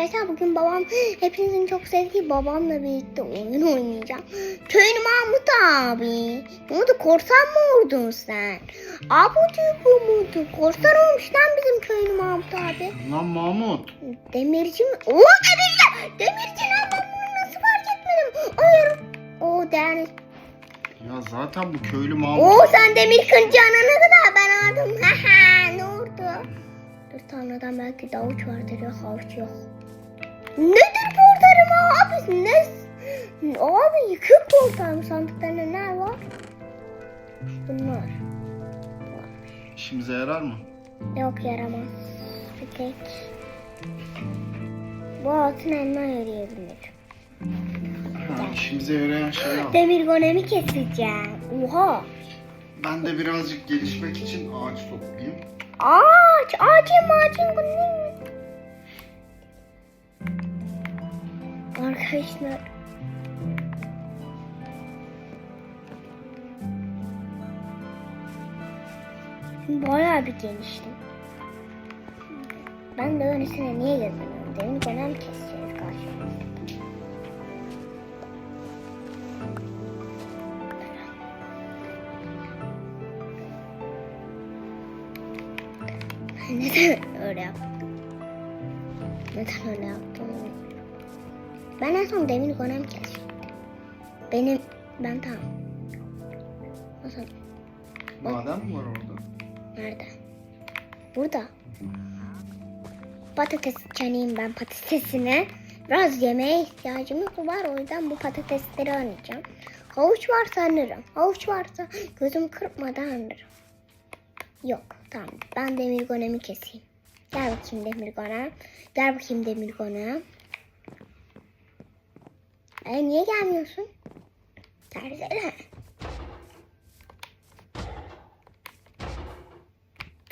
arkadaşlar bugün babam hepinizin çok sevdiği babamla birlikte oyun oynayacağım. Köylü Mahmut abi. Ne oldu korsan mı oldun sen? Abucu bu muydu? Korsan olmuş lan bizim köylü Mahmut abi. Lan Mahmut. Demirci mi? Oo demirci! Demirci lan ben bunu nasıl fark etmedim? Hayır. O değerli. Ya zaten bu köylü Mahmut. Oo sen demir kıracağına ne kadar ben aldım. Haha ne oldu? Dur tanrıdan belki davuç vardır ya havuç yok. Nedir portarım abi? Ne? Abi yıkık portarım sandıkta neler var? Bunlar. İşimize yarar mı? Yok yaramaz. Bir tek. Bu altın elma yürüyebilir. Ha, işimize yarayan şey al. Demir golemi keseceğim. Oha. Ben de birazcık gelişmek için ağaç toplayayım. Ağaç, ağacın ağacın bu Arkadaşlar. Bayağı bir geniştim. Ben de öylesine niye gezemiyorum? Demin dönem keseceğiz karşımızda. Neden öyle yaptım? Neden öyle yaptım? Ben en son demir golem kestim. Benim, ben tamam. Nasıl? Maden mi var orada? Nerede? Burada. Patates canıyım ben patatesine. Biraz yemeğe ihtiyacımız var o yüzden bu patatesleri alacağım. Havuç varsa alırım. Havuç varsa gözüm kırpmadan alırım. Yok tamam ben demir golemi keseyim. Gel bakayım demir golem. Gel bakayım demir golem. E niye gelmiyorsun? Gelsene.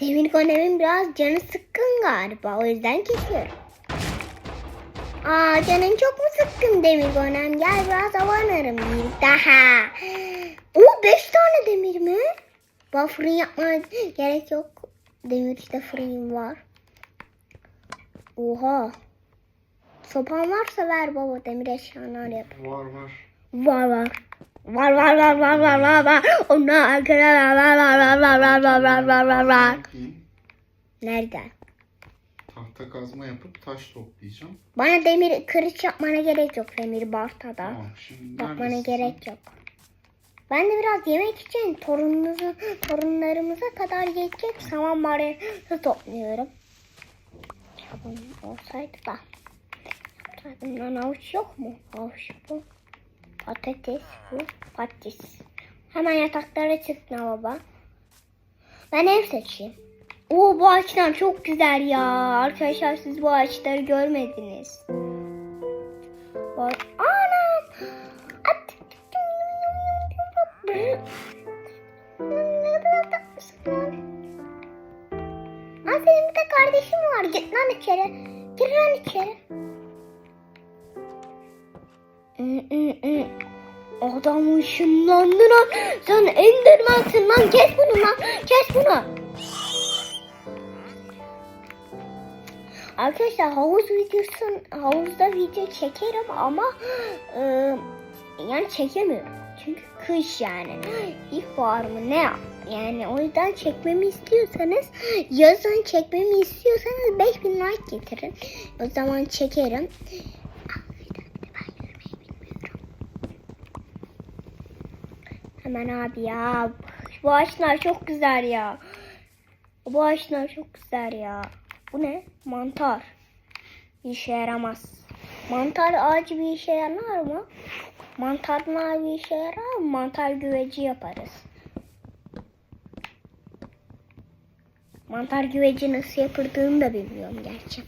Demir golemin biraz canı sıkkın galiba. O yüzden kesiyorum. Aa canın çok mu sıkkın demir golem? Gel biraz avanarım bir daha. Oo beş tane demir mi? Ben fırın yapmaya gerek yok. Demir işte fırın var. Oha. Sopan varsa ver baba demir eşyalar yap. Var var. Var var. Var var var var var var var. Onlar arkada var var var var var var var var var var. Nerede? Tahta kazma yapıp taş toplayacağım. Bana demir kırıç yapmana gerek yok demir bartada. Tamam şimdi Yapmana gerek yok. Ben de biraz yemek için torununuzu, torunlarımıza kadar geçecek saman barını topluyorum. Çabuk olsaydı da. Yapsaydım lan avuç yok mu? Avuç bu. Patates bu. Patates. Hemen yataklara çık ne baba. Ben ev seçeyim. Oo bu ağaçlar çok güzel ya. Arkadaşlar siz bu ağaçları görmediniz. Bak. Anam. At. Aa, bir de kardeşin var. Git lan içeri. Gir lan içeri. Adam ışınlandı lan. Sen endermansın lan. Kes bunu lan. Kes bunu. Arkadaşlar havuz videosun havuzda video çekerim ama e, yani çekemiyorum. Çünkü kış yani. İlkbahar mı ne yani o yüzden çekmemi istiyorsanız yazın çekmemi istiyorsanız 5000 like getirin. O zaman çekerim. Ben yürümeyi bilmiyorum. Hemen abi ya. Bu ağaçlar çok güzel ya. Bu ağaçlar çok güzel ya. Bu ne? Mantar. Bir işe yaramaz. Mantar ağacı bir işe yarar mı? Mantarlar bir işe yarar mı? Mantar güveci yaparız. Mantar güveci nasıl yapıldığını da bilmiyorum gerçi.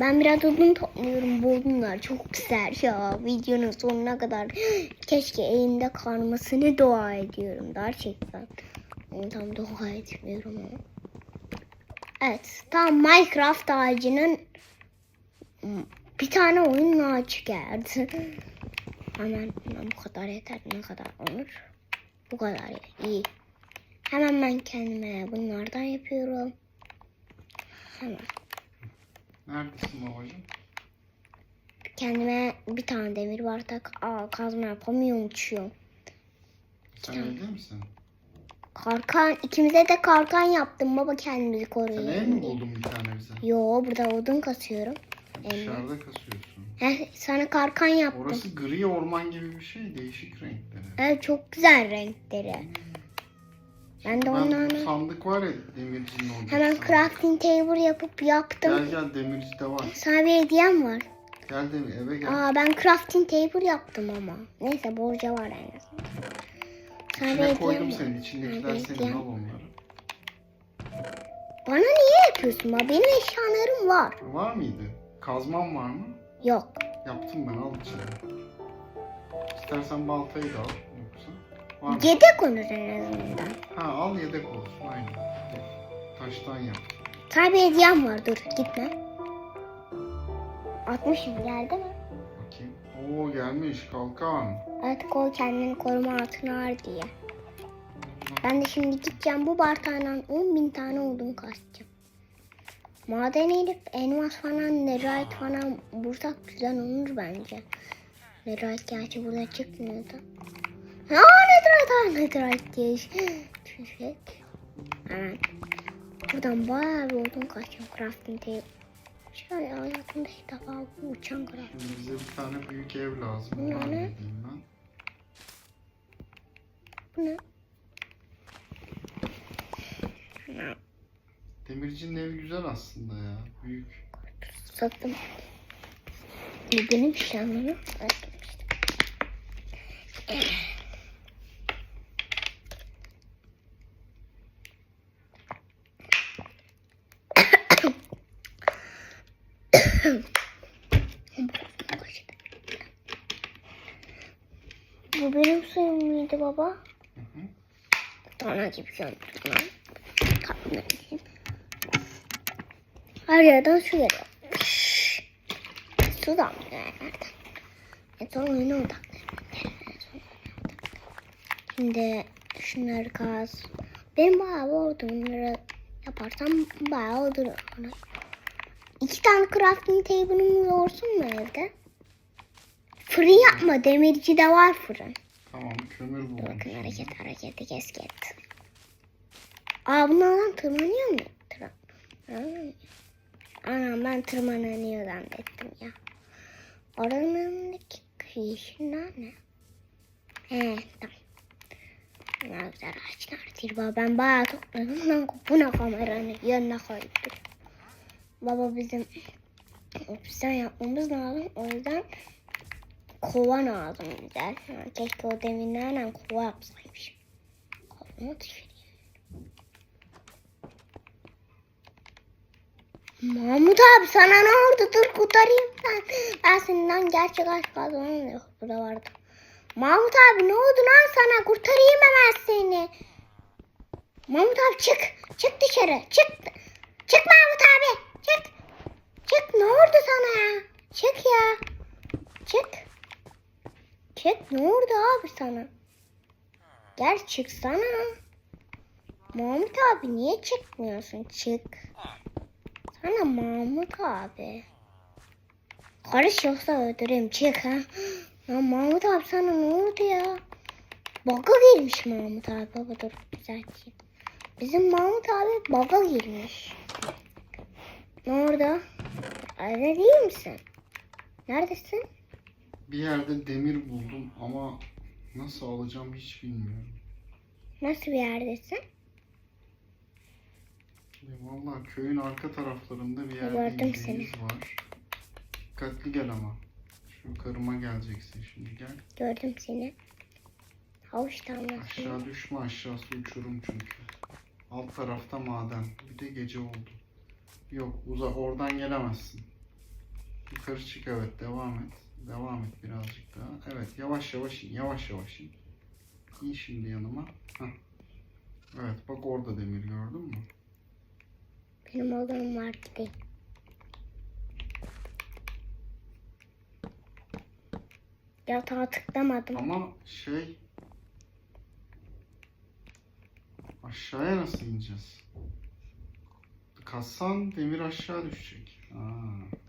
Ben biraz odun topluyorum. Bu odunlar çok güzel ya. Videonun sonuna kadar keşke elimde kalmasını dua ediyorum. Gerçekten. Tam dua etmiyorum ama. Evet. Tam Minecraft ağacının bir tane oyun ağacı geldi. Hemen bu kadar yeter. Ne kadar olur? Bu kadar iyi. Hemen ben kendime bunlardan yapıyorum. Hemen. Neredesin babacığım? kendime bir tane demir var tak aa, kazma yapamıyorum uçuyorum. Sen evde misin? Karkan ikimize de karkan yaptım baba kendimizi Sen koruyalım ev mi buldun bir tane bize? Yo burada odun kasıyorum. Dışarıda kasıyorsun. Heh, sana karkan yaptım. Orası gri orman gibi bir şey. Değişik renkleri. Evet çok güzel renkleri. Ben de Ben bu sandık var ya demircinin orada. hemen sandık. crafting table yapıp yaptım. Gel gel demirci de var. Sana bir hediyem var. Gel demir eve gel. Aa ben crafting table yaptım ama. Neyse borca var en azından. Sana bir İçine hediyem koydum var. senin. İçindekiler bir senin hediyem. al onları. Bana niye yapıyorsun? Bak benim eşyalarım var. Var mıydı? Kazman var mı? Yok. Yaptım ben al içine. İstersen baltayı da al. Var? Yedek olur en azından. Ha al yedek olsun aynen. Taştan yap. Bir hediyem var. Dur gitme. 60 geldi mi? Bakayım. Oo gelmiş kalkan. Artık o kendini koruma altına al diye. Ben de şimdi gideceğim bu bartağından 10 bin tane odun kasacağım. Maden inip elmas falan, nerite falan bulsak güzel olur bence. Nerite gerçi burada çıkmıyordu. Ha netherite, netherite diye düşecek. Hemen. Buradan bayağı bir odun kasacağım crafting table. Şöyle hayatımda ilk defa bu uçan crafting. Bize bir tane büyük ev lazım. Bu ne? Bu ne? Demircinin evi güzel aslında ya. Büyük. Sattım. Bu benim şanımı. Bu benim suyum muydu baba? Hı hı. Dana gibi gördüm ben. Kapına gideyim. Her yerden su geliyor. Su damlıyor yerlerden. En son oyuna odaklanıyorum. En son oyuna odaklanıyorum. Şimdi şunları kaz. Benim bayağı bir odunları yaparsam bayağı olur. İki tane crafting table'ımız olsun mu evde? Fırın yapma. Demirci de var fırın. Tamam kömür buldum. Bakın hareket hareketi kesket. Aa bunlardan tırmanıyor mu? Tır Aa. Anam ben tırmananıyor zannettim ya. Oranın önündeki kıyışınlar ne? He tamam. Ne güzel ağaçlar. Tilba ben bayağı topladım. Lan bu ne kameranın yanına koydum. Baba bizim obsisyon yapmamız lazım. O yüzden kova lazım. Ha, keşke o deminlerle kova yapsaymışım. Kovamı düşüreyim. Mahmut abi sana ne oldu? Dur kurtarayım ben. Ben senden gerçek aşk kazanım yok. Burada vardı. Mahmut abi ne oldu lan sana? Kurtarayım hemen seni. Mahmut abi çık. Çık dışarı. Çık. Çık Mahmut abi. Çık. Çık ne oldu sana ya? Çık ya. Çık. Çık ne oldu abi sana? Gel çıksana. Mahmut abi niye çıkmıyorsun? Çık. Sana Mahmut abi. Karış yoksa öldüreyim çık ha. Ya Mahmut abi sana ne oldu ya? Baga girmiş Mahmut abi. Baba dur düzelteyim. Bizim Mahmut abi baga girmiş. Ne orada? Evde değil misin? Neredesin? Bir yerde demir buldum ama nasıl alacağım hiç bilmiyorum. Nasıl bir yerdesin? Ya Vallahi köyün arka taraflarında bir Gördüm yerde seni. izimiz var. Dikkatli gel ama. Şu yukarıma geleceksin şimdi gel. Gördüm seni. Havuç. Aşağı düşme aşağısı uçurum çünkü. Alt tarafta maden. Bir de gece oldu. Yok uza oradan gelemezsin. Yukarı çık evet devam et. Devam et birazcık daha. Evet yavaş yavaş in yavaş yavaş in. İn şimdi yanıma. Heh. Evet bak orada demir gördün mü? Benim oğlum var gideyim. Yatağa tıklamadım. Ama şey aşağıya nasıl ineceğiz? Kassan demir aşağı düşecek. Aa.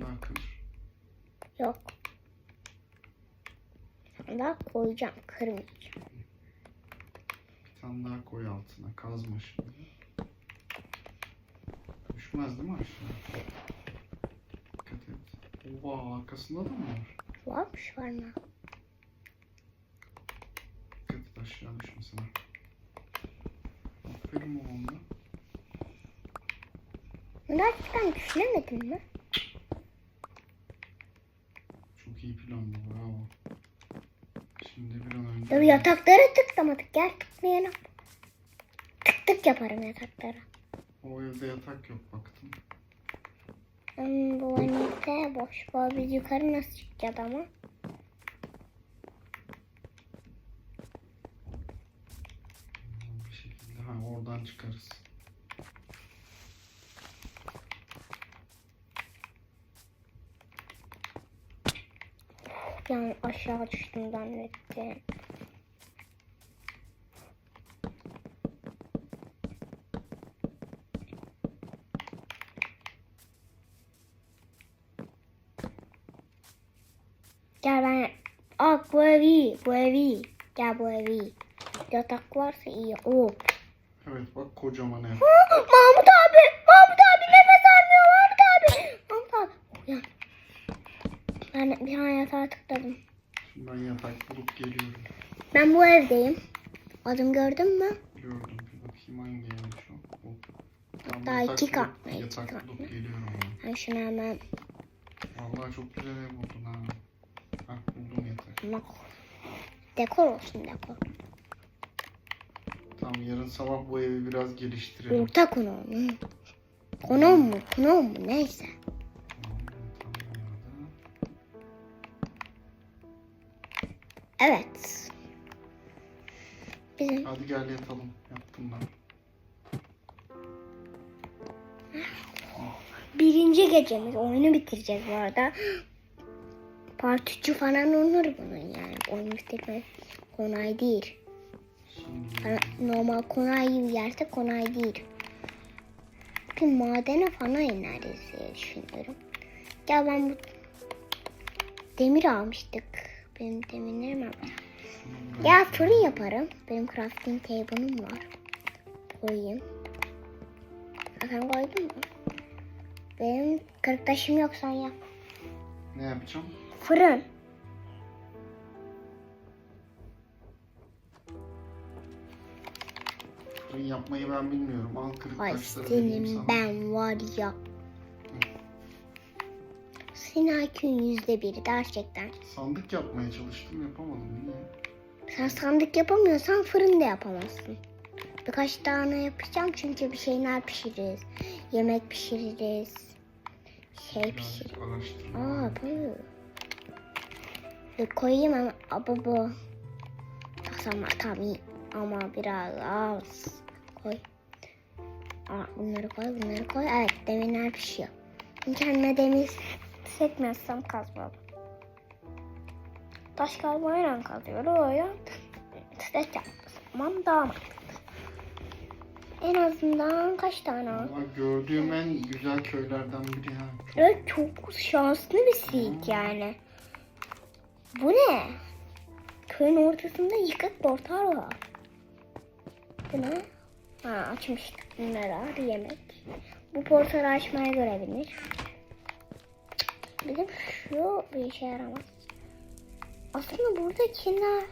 Daha kır. Yok. Tane daha koyacağım. Kırmayacağım. Tane daha koy altına. Kazma şimdi. Düşmez değil mi aşağı? Dikkat et. Oha arkasında da mı var? Varmış var mı? Dikkat et aşağı düşmesine. Aferin oğlum da. Gerçekten düşünemedim mi? Çok iyi plan bu. Bravo. Şimdi bir an önce... Ya yataklara tıklamadık. Gel tıklayalım. Tık tık yaparım yataklara. O evde yatak yok baktım. Hmm, bu anite boş. Bu biz yukarı nasıl çıkacağız ama? Bir şekilde ha oradan çıkarız. Yani aşağı düştüm zannettim. Gel ben... Aa bu ev iyi, bu ev Gel bu ev iyi. Yatak varsa iyi. Oo. Evet bak kocaman ev. Mahmut abi! Mahmut abi nefes almıyor Mahmut abi! Mahmut abi uyan. Ben bir an yatağa tıkladım. Şimdi ben yatak bulup geliyorum. Ben bu evdeyim. Adım gördün mü? Gördüm bir bakayım hangi evmiş o. Bu. Ben yatak iki bulup- katlı, iki Yatak katlı. bulup geliyorum ben. Ben şunu hemen Vallahi çok güzel ev buldun ha. Hah buldum yatak. bak. Dekor olsun dekor. Tamam yarın sabah bu evi biraz geliştirelim. Orta konu mu? Konu mu? Konu mu? Neyse. Evet. Bizim Hadi gel yatalım. Yattım ben. birinci gecemiz. Oyunu bitireceğiz bu arada. Part 3'ü falan olur bunun yani. Oyun bitirmek kolay değil. Yani normal konay gibi yerse konay değil. Bir madene falan ineriz diye düşünüyorum. Ya ben bu demir almıştık. Benim demirlerim var. Ya fırın yaparım. Benim crafting table'ım var. Koyayım. Zaten koydum mu? Benim kırık taşım yok sen yap. Ne yapacağım? Fırın. Yapmayı ben bilmiyorum. Al kırık Ay taşları vereyim senin sana. ben var ya. Senin IQ'un yüzde biri gerçekten. Sandık yapmaya çalıştım yapamadım. Niye? Sen sandık yapamıyorsan fırın da yapamazsın. Birkaç tane yapacağım çünkü bir şeyler pişiririz. Yemek pişiririz. Şey pişir. Birazcık araştırma. Aa bu. Bir koyayım ama aba bu. Tamam tamam iyi. Ama biraz az koy. Aa, bunları koy bunları koy. Evet demirler pişiyor. Kendime demir sekmezsem kazmam. Taş kazmayla kazıyor. O ya. Ses yapmam daha mantıklı. En azından kaç tane var? Vallahi gördüğüm en güzel köylerden biri ha. Çok Evet çok şanslı bir seed yani. Bu ne? Köyün ortasında yıkık portal var. Bu ne? Ha açmıştık bunları yemek. Bu portalı açmaya görebilir. Bizim şu bir işe yaramaz. Aslında buradakiler...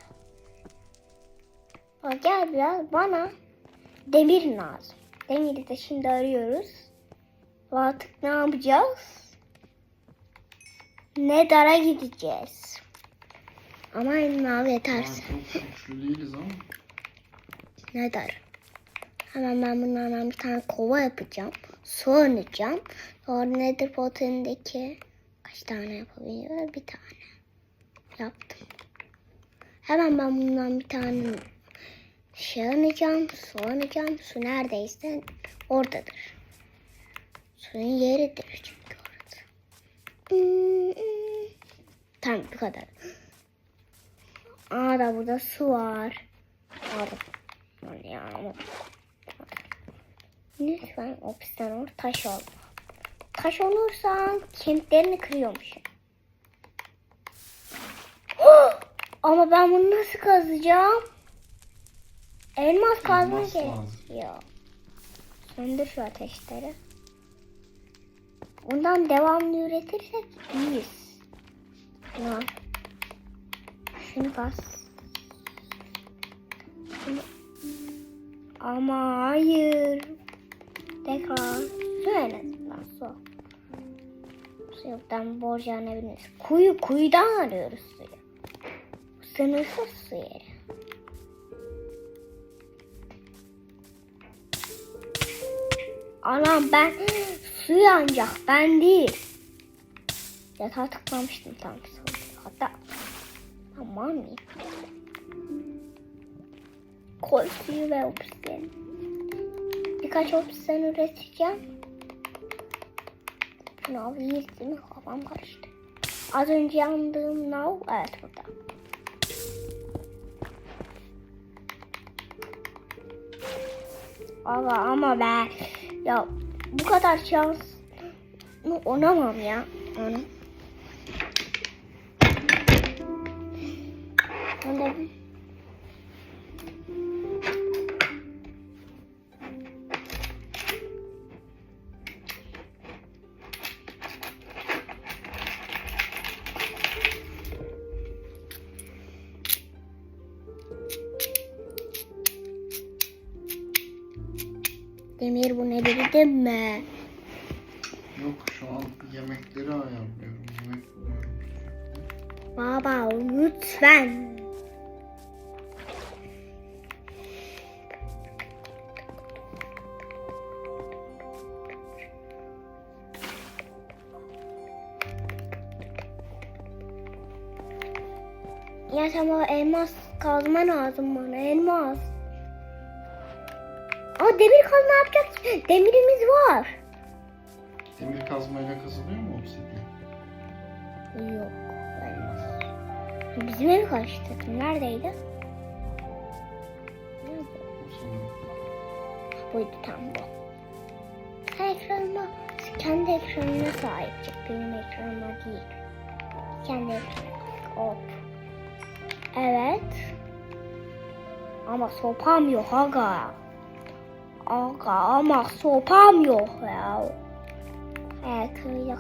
Ha, gel biraz bana demir lazım. Demiri de şimdi arıyoruz. Artık ne yapacağız? Nedar'a gideceğiz. Ama mavi yeterse. Yani değiliz ama. Nedar. Hemen ben bunlardan bir tane kova yapacağım. Su öneceğim. Sonra nedir potenindeki kaç tane yapabiliyor? Bir tane. Yaptım. Hemen ben bundan bir tane şey öneceğim. Su öneceğim. Su neredeyse oradadır. Suyun yeridir çünkü hmm. Tamam bu kadar. Aa da burada su var. Aldım. Lan ya. Lütfen o pistten or taş ol. taş olursan kemiklerini kırıyormuşum. Ama ben bunu nasıl kazacağım? Elmas kazma gerekiyor. Söndür şu ateşleri. Bundan devamlı üretirsek iyiyiz. Ya. Şunu kaz. Şunu- Ama hayır. Tekrar. Su en azından su. Su yoktan borclanabiliriz. Kuyu, kuyudan arıyoruz suyu. Sınırsız su yeri. Anam ben su yanacak ben değil. Yatağa tıklamıştım sanki. Hatta aman mıyım? Koy suyu ve obsidian. Birkaç obsidian üreteceğim. Nav mi? Kafam karıştı. Az önce yandığım nav evet burada. Ama ama ben ya bu kadar şans oynamam ya. Onu. Mi? Yok şu an yemekleri ayarlıyorum. Yemek. Baba lütfen. Ya tamam elmas kazma lazım bana elmas. Ama demir kazma yapacağız. Demirimiz var. Demir kazmayla kazılıyor mu obsidian? Yok. Bizim evi karıştırdım. Neredeydi? Buydu tam bu. Sen ekranıma, kendi ekranına sahip çık. Benim ekranıma değil. Kendi ekranına. Hop. Evet. Ama sopam yok aga. Aga ama sopam yok ya.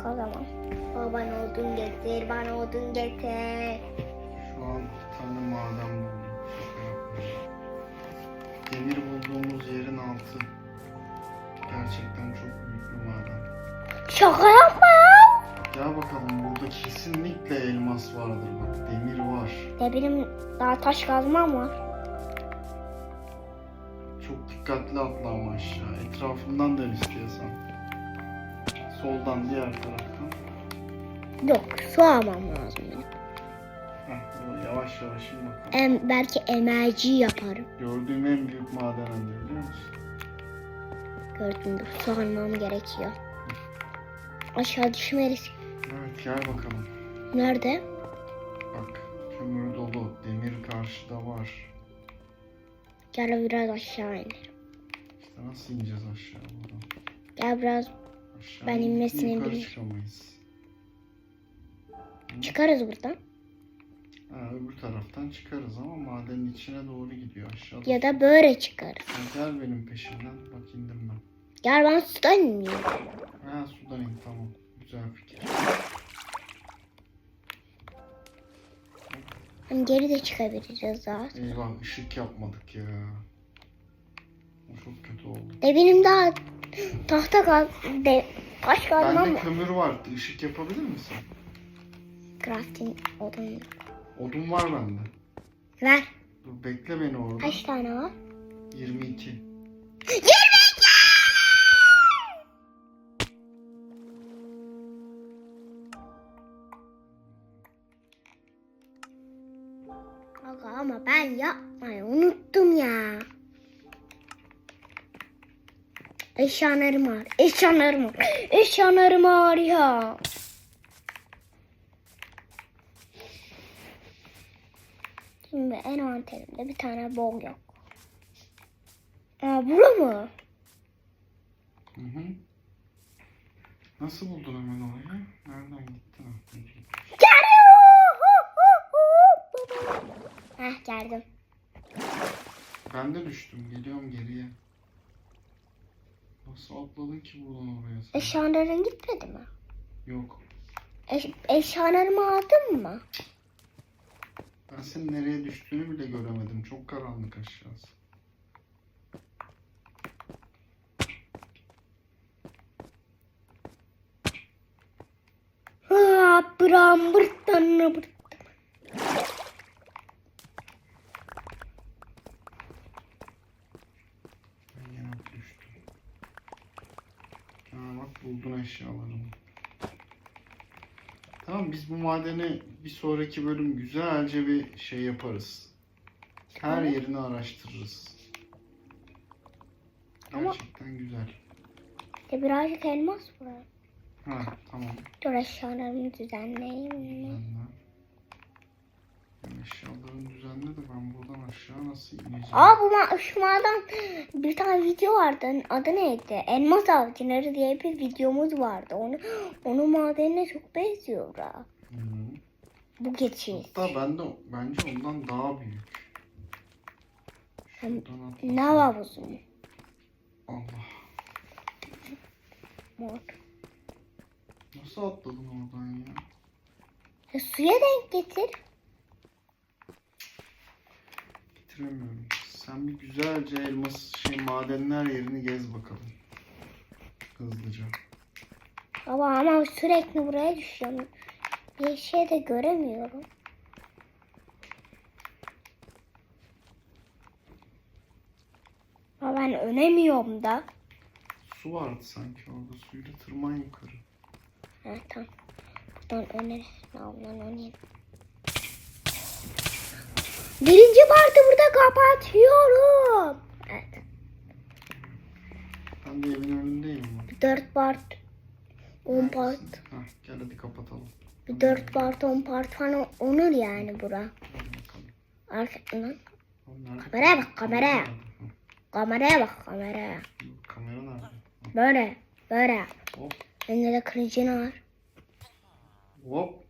O zaman. Baban odun getir, bana odun getir. Şu an bir tane maden buldum. Demir bulduğumuz yerin altı. Gerçekten çok büyük bir maden. Şaka yapma ya. Gel bakalım burada kesinlikle elmas vardır bak. Demir var. De benim daha taş kazmam var. Çok dikkatli atla ama aşağı. Etrafından dön istiyorsan. Soldan diğer taraftan. Yok su almam lazım benim. Heh, yavaş yavaş in bakalım. Em, belki emerci yaparım. Gördüğüm en büyük maden anne biliyor musun? Gördüm dur su almam gerekiyor. Aşağı düşmeriz. Evet gel bakalım. Nerede? Bak kömür dolu. Demir karşıda var. Gel biraz aşağı inelim. İşte nasıl ineceğiz aşağı buradan? Gel biraz Aşağı Ben in- inmesini yukarı biliyorum. çıkamayız. çıkarız buradan. Ha, öbür taraftan çıkarız ama madenin içine doğru gidiyor aşağıda. Ya da böyle çıkarız. Ha, gel benim peşimden. Bak indim ben. Gel ben sudan ineyim. Ha sudan in tamam. Güzel fikir. Hem geri de çıkabiliriz zaten. Eyvah ışık yapmadık ya. O çok kötü oldu. De benim daha tahta kaz... De, taş kazmam Bende kömür var. Işık yapabilir misin? Crafting odun. Odun var bende. Ver. Dur bekle beni orada. Kaç tane var? 22. Aga ama ben yapmayı unuttum ya. Eşyalarım var. Eşyalarım var. Eşyalarım ya. Şimdi envanterimde bir tane bol yok. Aa bura mı? Hı hı. Nasıl buldun hemen orayı? Nereden gittin? Ha, Heh geldim. Ben de düştüm. Geliyorum geriye. Nasıl atladın ki buradan oraya sen? Eşyaların gitmedi mi? Yok. Eş, eşyalarımı aldın mı? Ben senin nereye düştüğünü bile göremedim. Çok karanlık aşağısı. Ha, bram bırttan bırt. Ben yine düştüm. Ha bak buldun eşyalarımı. Tamam biz bu madeni bir sonraki bölüm güzelce bir şey yaparız. Her Evet. yerini araştırırız. Ama- Gerçekten güzel. İşte birazcık elmas var. Ha tamam. Dur eşyalarımı düzenleyeyim. Düzenle. Ya Eşyalarını düzenle de ben buradan aşağı nasıl ineceğim? Aa bu ma şu mağadan bir tane video vardı. Adı neydi? Elmas avcıları diye bir videomuz vardı. Onu onun madenine çok benziyor ha. Hı. Bu geçiş. Hatta ben de bence ondan daha büyük. Hem Şuradan atlasam- Ne havuzu? Allah. Mor. Nasıl atladın oradan ya? Ya suya denk getir. Getiremiyorum. Sen bir güzelce elmas şey madenler yerini gez bakalım. Hızlıca. Baba ama sürekli buraya düşüyorum. Bir şey de göremiyorum. Ama ben önemiyorum da. Su vardı sanki orada. Suyla tırman yukarı. Ha tamam. Buradan öne. Oradan öne. Birinci partı burada kapatıyorum. Evet. Ben de evin önündeyim dört part. On part. Hah, gel hadi kapatalım. Bir dört part on part falan olur yani bura. Hadi bakalım. Arka, lan. Oğlum nerede? Kameraya bak, kameraya. Kameraya bak kameraya. Kamera nerede? Böyle. Böyle. Hop. Bende de kılıcın var. Hop.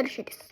görüşürüz.